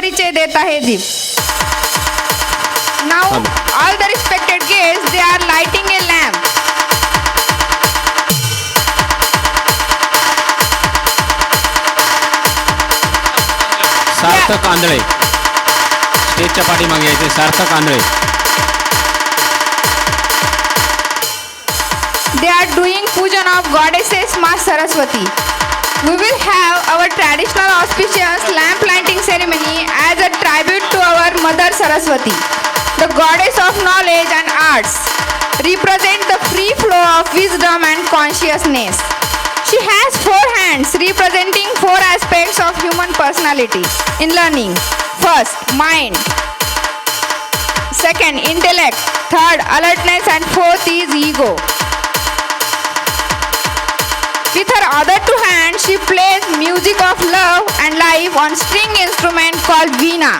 परिचय देत आहे दीप. नाव all the respected guest they are lighting a lamp Sarthak Andhale. स्टेजच्या पाठीमागे यायचे सार्थक आंधळे. They are doing pujan of goddesses Ma Saraswati. We will have our traditional auspicious lamp lighting ceremony as a tribute to our Mother Saraswati, the goddess of knowledge and arts, represent the free flow of wisdom and consciousness. She has four hands representing four aspects of human personality in learning. First, mind. Second, intellect. Third, alertness. And fourth is ego. With her other two hands, she plays music of love and life on string instrument called veena.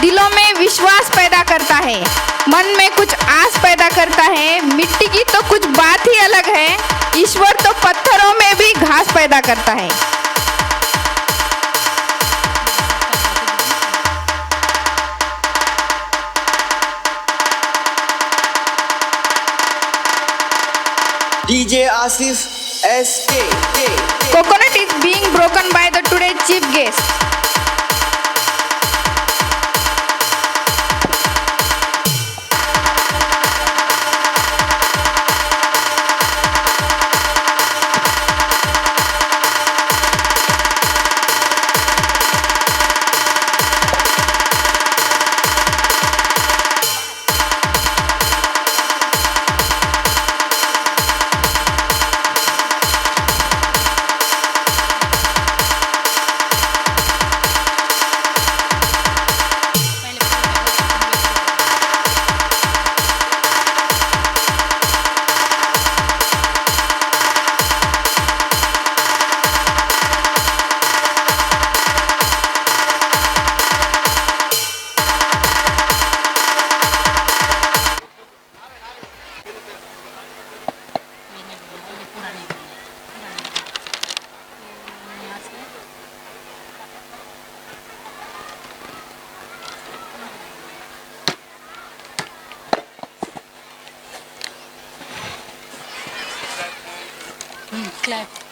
दिलों में विश्वास पैदा करता है मन में कुछ आस पैदा करता है मिट्टी की तो कुछ बात ही अलग है ईश्वर तो पत्थरों में भी घास पैदा करता है Asif SK. Coconut is being broken by the today chief guest.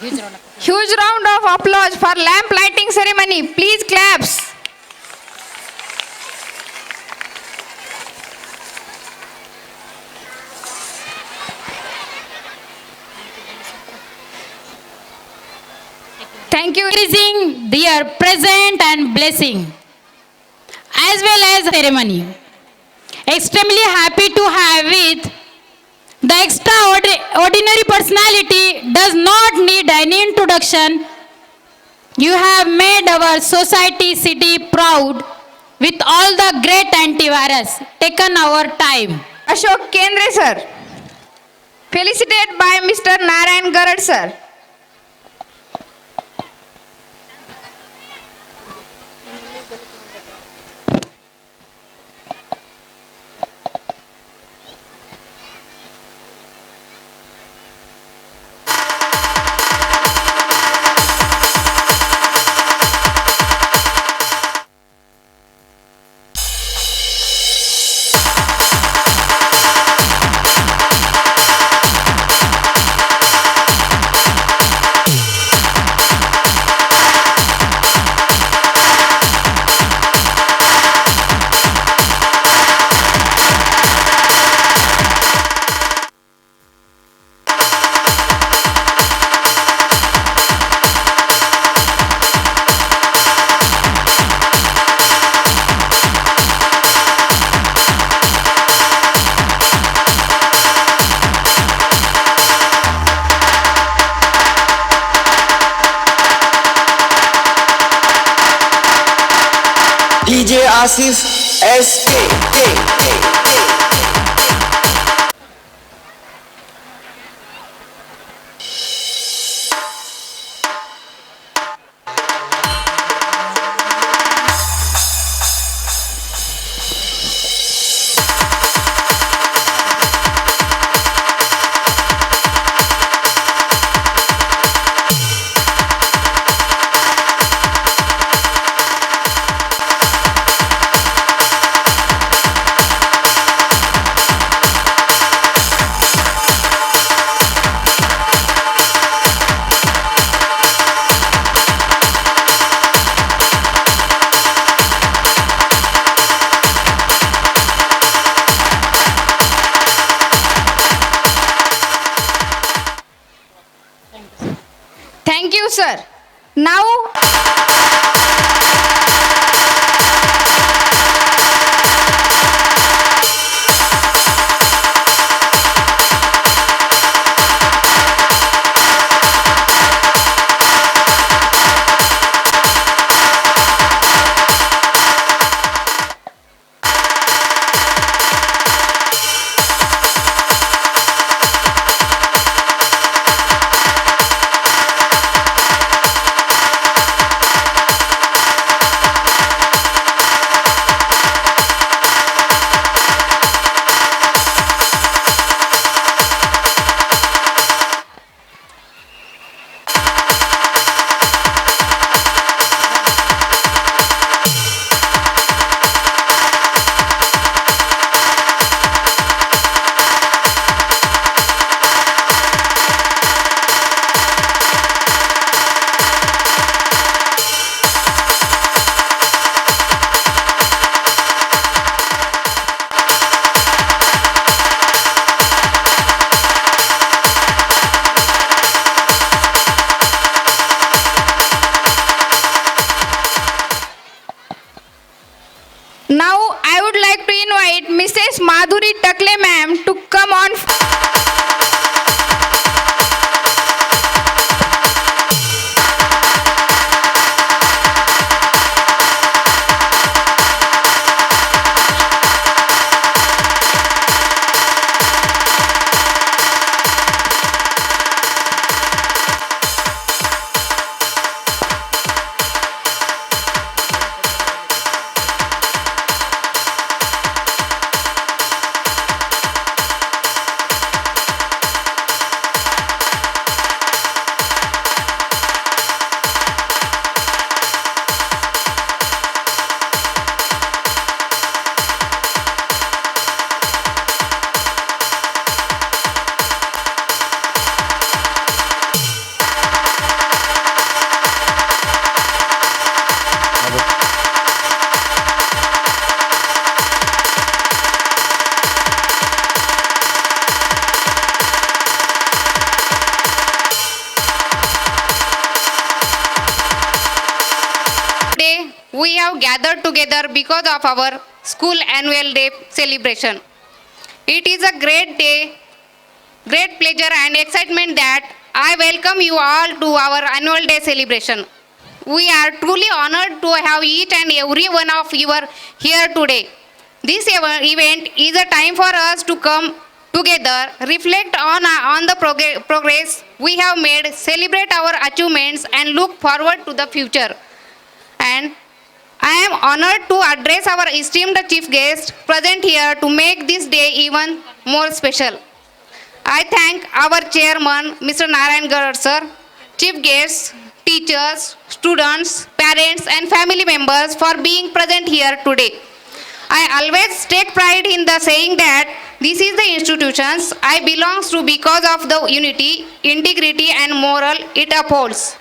Huge round of applause for lamp lighting ceremony. Please claps. Thank you. increasing their present and blessing as well as ceremony. Extremely happy to have with the extraordinary personality does not need any introduction. You have made our society city proud with all the great antivirus taken our time. Ashok Kendre sir. Felicitated by Mr. Narayan Garad sir. faces of our school annual day celebration. It is a great day, great pleasure and excitement that I welcome you all to our annual day celebration. We are truly honored to have each and every one of you here today. This event is a time for us to come together, reflect on, on the prog- progress we have made, celebrate our achievements and look forward to the future and I am honored to address our esteemed chief guest present here to make this day even more special. I thank our chairman, Mr. Narayan Garg sir, chief guests, teachers, students, parents and family members for being present here today. I always take pride in the saying that this is the institutions I belongs to because of the unity, integrity and moral it upholds.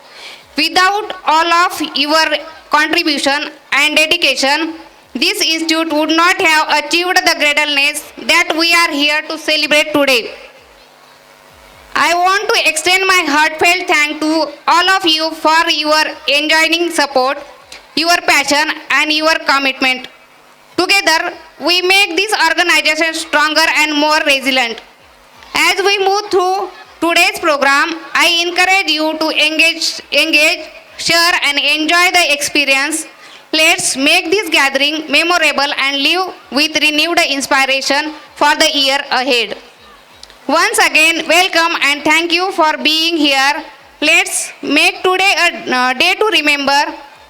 Without all of your contribution and dedication, this institute would not have achieved the greatness that we are here to celebrate today. I want to extend my heartfelt thank to all of you for your enjoying support, your passion and your commitment. Together, we make this organization stronger and more resilient. As we move through today's program, I encourage you to engage, engage, share and enjoy the experience. Let's make this gathering memorable and live with renewed inspiration for the year ahead. Once again, welcome and thank you for being here. Let's make today a uh, day to remember.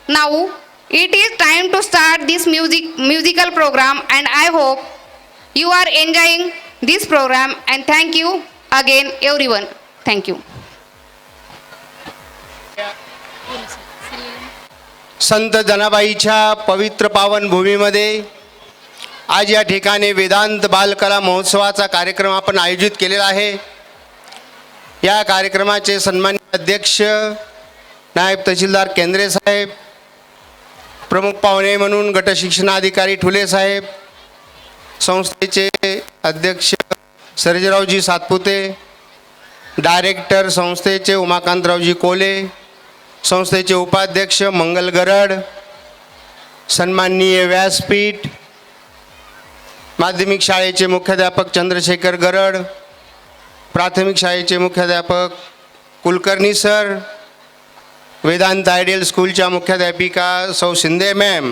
Now, it is time to start this music musical program and I hope you are enjoying this program and thank you again everyone. Thank you. संत जनाबाईच्या पवित्र पावन भूमीमध्ये आज या ठिकाणी वेदांत बालकला महोत्सवाचा कार्यक्रम आपण आयोजित केलेला आहे. या कार्यक्रमाचे सन्मान्य अध्यक्ष नायब तहसीलदार केंद्रे साहेब प्रमुख पाहुणे म्हणून गट शिक्षणाधिकारी ठुले साहेब संस्थेचे अध्यक्ष सर्जेरावजी सातपुते डायरेक्टर संस्थेचे उमाकांतरावजी कोले संस्थेचे उपाध्यक्ष मंगल गरड सन्माननीय व्यासपीठ माध्यमिक शाळेचे मुख्याध्यापक चंद्रशेखर गरड प्राथमिक शाळेचे मुख्याध्यापक कुलकर्णी सर वेदांत आयडियल स्कूलच्या मुख्याध्यापिका सौ शिंदे मॅम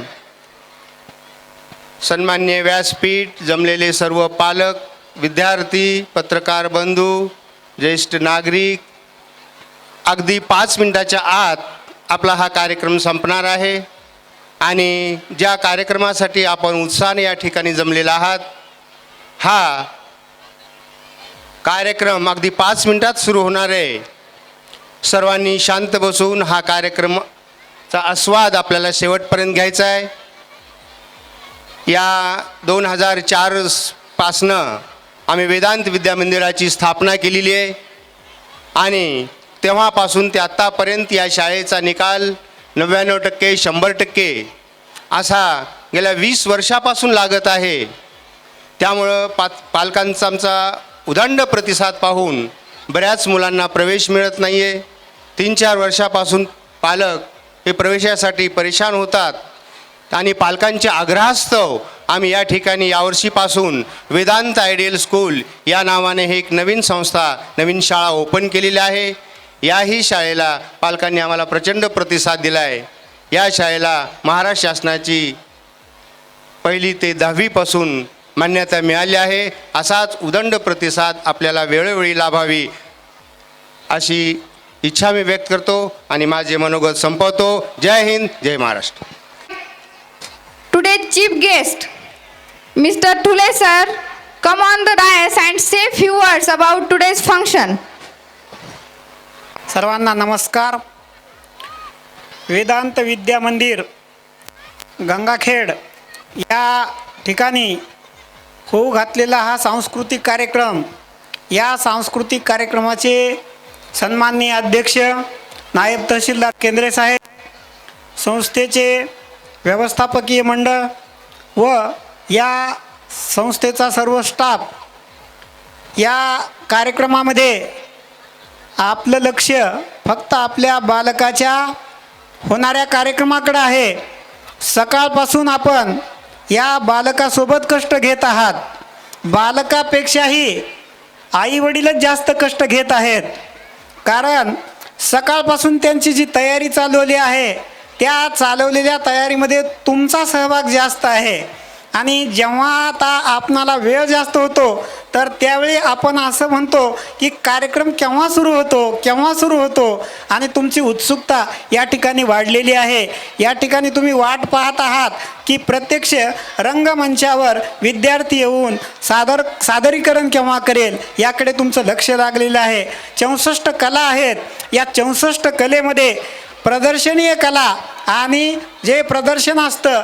सन्मान्य व्यासपीठ जमलेले सर्व पालक विद्यार्थी पत्रकार बंधू ज्येष्ठ नागरिक अगदी पाच मिनिटाच्या आत आपला हा कार्यक्रम संपणार आहे. आणि ज्या कार्यक्रमासाठी आपण उत्साहाने या ठिकाणी जमलेला आहात हा कार्यक्रम अगदी पाच मिनटात सुरू होणार आहे. सर्वांनी शांत बसून हा कार्यक्रमचा आस्वाद आपल्याला शेवटपर्यंत घ्यायचा आहे. या दोन हजार चार पासनं आम्ही वेदांत विद्यामंदिराची स्थापना केलेली आहे. आणि तेव्हापासून ते आत्तापर्यंत या शाळेचा निकाल नव्याण्णव टक्के शंभर टक्के असा गेल्या वीस वर्षापासून लागत आहे. त्यामुळं पा पालकांचा आमचा उदंड प्रतिसाद पाहून बऱ्याच मुलांना प्रवेश मिळत नाही आहे तीन चार वर्षापासून पालक हे प्रवेशासाठी परेशान होतात आणि पालकांच्या आग्रहास्तव आम्ही या ठिकाणी यावर्षीपासून वेदांत आयडियल स्कूल या नावाने हे एक नवीन संस्था नवीन शाळा ओपन केलेली आहे. याही शाळेला पालकांनी आम्हाला प्रचंड प्रतिसाद दिला आहे या शाळेला महाराष्ट्र शासनाची पहिली ते दहावीपासून मान्यता मिळाली आहे. असाच उदंड प्रतिसाद आपल्याला वेळोवेळी लाभावी अशी इच्छा मी व्यक्त करतो आणि माझे मनोगत संपवतो. जय हिंद जय Maharashtra. Today chief guest mister Thule sir come on the dais and say few words about today's function सर्वांना नमस्कार. वेदांत विद्या मंदिर गंगाखेड या ठिकाणी होऊ घातलेला हा सांस्कृतिक कार्यक्रम. या सांस्कृतिक कार्यक्रमाचे सन्माननीय अध्यक्ष नायब तहसीलदार केंद्रे साहेब संस्थेचे व्यवस्थापकीय मंडळ व या संस्थेचा सर्व स्टाफ या कार्यक्रमामध्ये आपलं लक्ष फक्त आपल्या बालकाच्या होणाऱ्या कार्यक्रमाकडं आहे. सकाळपासून आपण या बालकासोबत कष्ट घेत आहात. बालकापेक्षाही आईवडीलच जास्त कष्ट घेत आहेत. कारण सकाळपासून त्यांची जी तयारी चालवली आहे त्या चालवलेल्या तयारीमध्ये तुमचा सहभाग जास्त आहे. आणि जेव्हा आता आपणाला वेळ जास्त होतो तर त्यावेळी आपण असं म्हणतो की कार्यक्रम केव्हा सुरू होतो केव्हा सुरू होतो आणि तुमची उत्सुकता या ठिकाणी वाढलेली आहे. या ठिकाणी तुम्ही वाट पाहत आहात की प्रत्यक्ष रंगमंचावर विद्यार्थी येऊन सादर सादरीकरण केव्हा करेल याकडे तुमचं लक्ष लागलेलं आहे. चौसष्ट कला आहेत. या चौसष्ट कलेमध्ये प्रदर्शनीय कला आणि जे प्रदर्शन असतं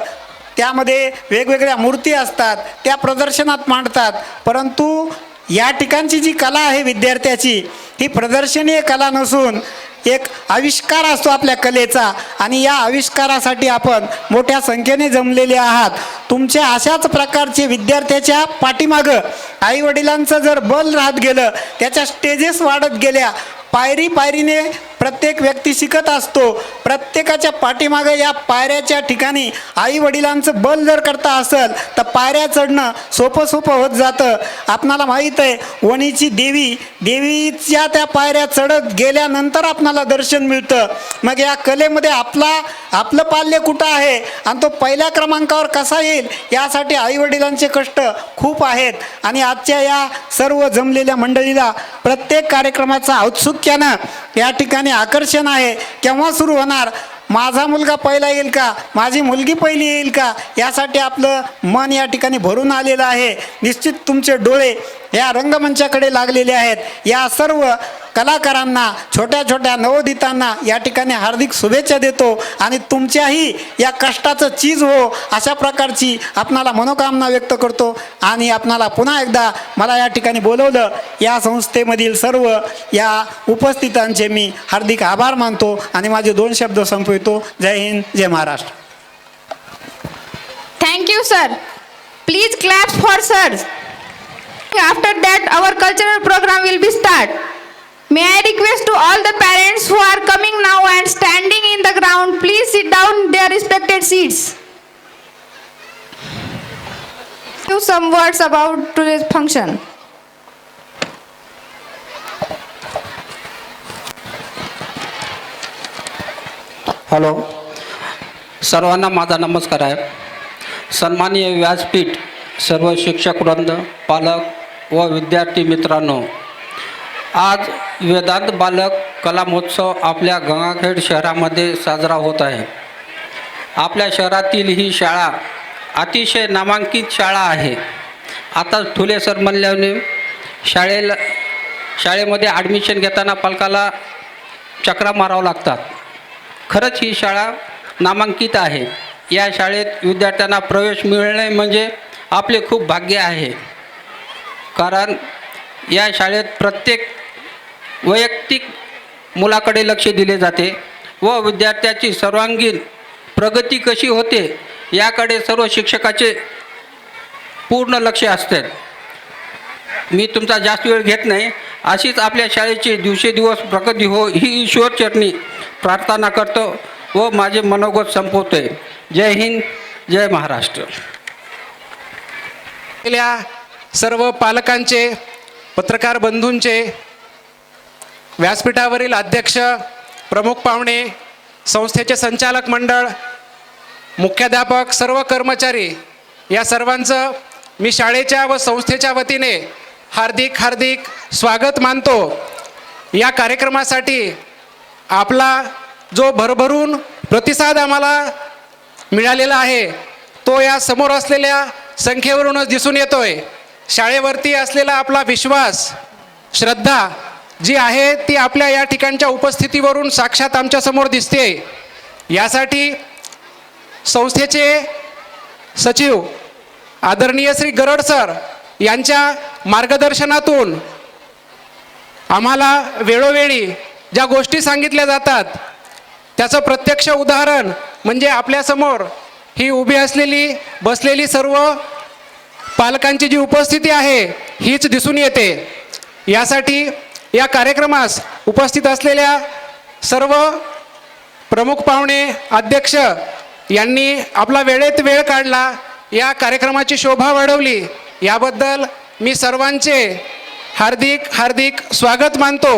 त्यामध्ये वेगवेगळ्या मूर्ती असतात त्या प्रदर्शनात मांडतात. परंतु या ठिकाणची जी कला आहे विद्यार्थ्याची ही प्रदर्शनीय कला नसून एक आविष्कार असतो आपल्या कलेचा आणि या आविष्कारासाठी आपण मोठ्या संख्येने जमलेले आहात. तुमच्या अशाच प्रकारचे विद्यार्थ्याच्या पाठीमागं आईवडिलांचं जर बल राहत गेलं त्याच्या स्टेजेस वाढत गेल्या पायरी पायरीने प्रत्येक व्यक्ती शिकत असतो. प्रत्येकाच्या पाठीमागे या पायऱ्याच्या ठिकाणी आई वडिलांचं बल जर करता असेल तर पायऱ्या चढणं सोपं सोपं होत जातं. आपणाला माहीत आहे वणीची देवी देवीच्या त्या पायऱ्या चढत गेल्यानंतर आपणाला दर्शन मिळतं. मग या कलेमध्ये आपला आपलं पाल्य कुठं आहे आणि तो पहिल्या क्रमांकावर कसा येईल यासाठी आईवडिलांचे कष्ट खूप आहेत. आणि आजच्या या सर्व जमलेल्या मंडळीला प्रत्येक कार्यक्रमाचा औत्सुक्यानं या ठिकाणी आकर्षण आहे. केव्हा सुरू होणार? माझा मुलगा पहिला येईल का? माझी मुलगी पहिली येईल का? यासाठी आपलं मन या ठिकाणी भरून आलेलं आहे. निश्चित तुमचे डोळे या रंगमंचाकडे लागलेले आहेत. या सर्व कलाकारांना छोट्या छोट्या नवोदितांना या ठिकाणी हार्दिक शुभेच्छा देतो आणि तुमच्याही या कष्टाचं चीज हो अशा प्रकारची आपणाला मनोकामना व्यक्त करतो आणि आपणाला पुन्हा एकदा मला या ठिकाणी बोलवलं. या संस्थेमधील सर्व या उपस्थितांचे मी हार्दिक आभार मानतो आणि माझे दोन शब्द संपवितो. जय हिंद जय Maharashtra. Thank you sir please clap for sir. After that, our cultural program will be start. May I request to all the parents who are coming now and standing in the ground, please sit down their respected seats. Do some words about today's function. Hello सर्वांना माझा नमस्कार आहे सन्माननीय व्यासपीठ सर्व शिक्षक वृंद पालक व विद्यार्थी मित्रांनो आज वेदांत बालक कला महोत्सव आपल्या गंगाखेड शहरामध्ये साजरा होत आहे. आपल्या शहरातील ही शाळा अतिशय नामांकित शाळा आहे. आता ठुले सर म्हणल्याने शाळेला शाळेमध्ये ॲडमिशन घेताना पालकाला चक्रा मारावं लागतात. खरंच ही शाळा नामांकित आहे. या शाळेत विद्यार्थ्यांना प्रवेश मिळणे म्हणजे आपले खूप भाग्य आहे. कारण या शाळेत प्रत्येक वैयक्तिक मुलाकडे लक्ष दिले जाते व विद्यार्थ्याची सर्वांगीण प्रगती कशी होते याकडे सर्व शिक्षकाचे पूर्ण लक्ष असते. मी तुमचा जास्त वेळ घेत नाही. अशीच आपल्या शाळेची दिवसेदिवस प्रगती हो ही ईश्वरचरणी प्रार्थना करतो व माझे मनोगत संपवतोय. जय हिंद जय महाराष्ट्र. सर्व पालकांचे पत्रकार बंधूंचे व्यासपीठावरील अध्यक्ष प्रमुख पाहुणे संस्थेचे संचालक मंडळ मुख्याध्यापक सर्व कर्मचारी या सर्वांचं मी शाळेच्या व संस्थेच्या वतीने हार्दिक हार्दिक स्वागत मानतो. या कार्यक्रमासाठी आपला जो भरभरून प्रतिसाद आम्हाला मिळालेला आहे तो या समोर असलेल्या संख्येवरूनच दिसून येतोय. शाळेवरती असलेला आपला विश्वास श्रद्धा जी आहे ती आपल्या या ठिकाणच्या उपस्थितीवरून साक्षात आमच्यासमोर दिसते. यासाठी संस्थेचे सचिव आदरणीय श्री गरड सर यांच्या मार्गदर्शनातून आम्हाला वेळोवेळी ज्या गोष्टी सांगितल्या जातात त्याचं प्रत्यक्ष उदाहरण म्हणजे आपल्यासमोर ही उभी असलेली बसलेली सर्व पालकांची जी उपस्थिती आहे हीच दिसून येते. यासाठी या कार्यक्रमास उपस्थित असलेल्या सर्व प्रमुख पाहुणे अध्यक्ष यांनी आपला वेळेत वेळ काढला या कार्यक्रमाची शोभा वाढवली. याबद्दल मी सर्वांचे हार्दिक हार्दिक स्वागत मानतो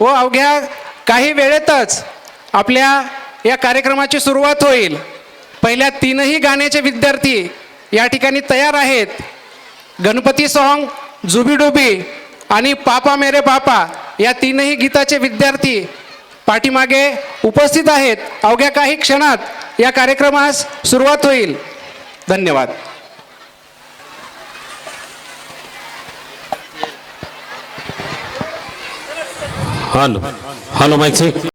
व अवघ्या काही वेळेतच आपल्या या कार्यक्रमाची सुरुवात होईल. पहिल्या तीनही गाण्याचे विद्यार्थी या ठिकाणी तयार आहेत. गणपती सॉन्ग जुबीडुबी आणि पापा मेरे पापा या तीनही गीताचे विद्यार्थी पाठीमागे उपस्थित आहेत. अवघ्या काही क्षणात या कार्यक्रमास सुरुवात होईल. धन्यवाद. हॅलो हॅलो माहिती